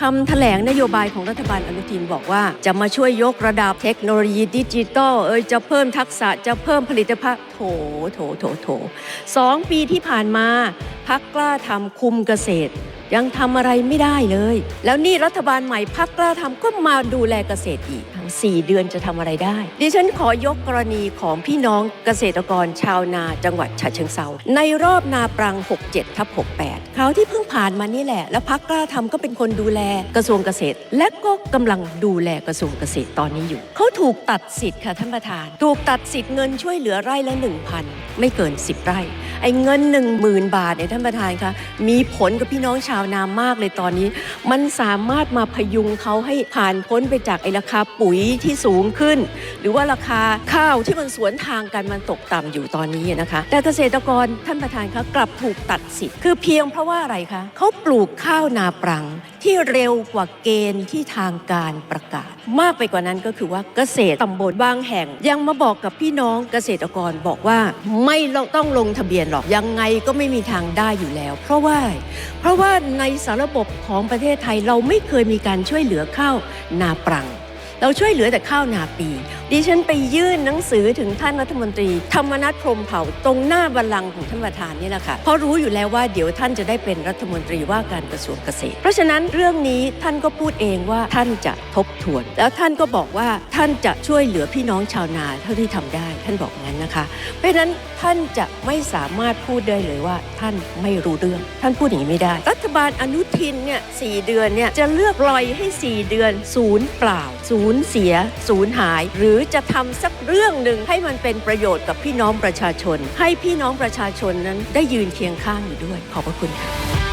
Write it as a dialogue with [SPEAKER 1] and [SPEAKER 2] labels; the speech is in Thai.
[SPEAKER 1] คำแถลงนโยบายของรัฐบาลอนุทินบอกว่า จะมาช่วยยกระดับเทคโนโลยีดิจิตอลเอยจะเพิ่มทักษะจะเพิ่มผลิตภัณฑ์โถโถโถโถสองปีที่ผ่านมาพักกล้าทำคุมเกษตร ยังทำอะไรไม่ได้เลย แล้วนี่รัฐบาลใหม่พักกล้าทำก็มาดูแลเกษตรอีกทั้ง 4 เดือนจะทำอะไรได้ ดิฉันขอยกกรณีของพี่น้องเกษตรกรชาวนาจังหวัดฉะเชิงเซาในรอบนาปรัง 67ทับ68คราวที่เพิ่งผ่านมานี่แหละ แล้วพักกล้าทำก็เป็นคนดูแลกระทรวงเกษตร และก็กำลังดูแลกระทรวงเกษตรตอนนี้อยู่เขาถูกตัดสิทธิ์ค่ะท่านประธาน ถูกตัดสิทธิ์เงินช่วยเหลือไร่ละ1,000ไม่เกิน 10 ไร่ ไอ้เงิน 1 0,000 บาทเนี่ยท่านประธานคะมีผลกับพี่น้องชาวนามากเลยตอนนี้ มันสามารถมาพยุงเขาให้ผ่านพ้นไปจากไอ้ราคาปุ๋ยที่สูงขึ้น หรือว่าราคาข้าวที่มันสวนทางกันมันตกต่ำอยู่ตอนนี้นะคะ แต่เกษตรกรท่านประธานคะกลับถูกตัดสิทธิ์คือเพียงเพราะว่าอะไรคะเขาปลูกข้าวนาปรัง ที่เร็วกว่าเกณฑ์ที่ทางการประกาศ มากไปกว่านั้นก็คือว่าเกษตรตำบลบางแห่ง ยังมาบอกกับพี่น้องเกษตรกรบอกว่าไม่ต้องลงทะเบียนหรอกยังไงก็ไม่มีทางได้อยู่แล้ว เพราะว่า เพราะว่าในสารบบของประเทศไทยเราไม่เคยมีการช่วยเหลือข้าวนาปรัง เราช่วยเหลือแต่ข้าวนาปี ดิฉันไปยื่นหนังสือถึงท่านรัฐมนตรี ธรรมนัฐพรมเผ่าตรงหน้าบัลลังก์ของท่านประธานนี่แหละค่ะเพราะรู้อยู่แล้วว่าเดี๋ยวท่านจะได้เป็นรัฐมนตรีว่าการกระทรวงเกษตร เพราะฉะนั้นเรื่องนี้ท่านก็พูดเองว่าท่านจะทบทวน แล้วท่านก็บอกว่าท่านจะช่วยเหลือพี่น้องชาวนาเท่าที่ทำได้ ท่านบอกงั้นนะคะ เพราะฉะนั้นท่านจะไม่สามารถพูดได้เลยว่า ท่านไม่รู้เรื่อง ท่านพูดอย่างนี้ไม่ได้ รัฐบาลอนุทินเนี่ยสเดือนเนี่ยจะเลือกลอยให้ 4 เดือนศูนย์เปล่าศูนย์เสียศูนย์หายหรือรือจะทำสักเรื่องหนึ่งให้มันเป็นประโยชน์กับพี่น้องประชาชน ให้พี่น้องประชาชนนั้นได้ยืนเคียงข้างอยู่ด้วย ขอบพระคุณค่ะ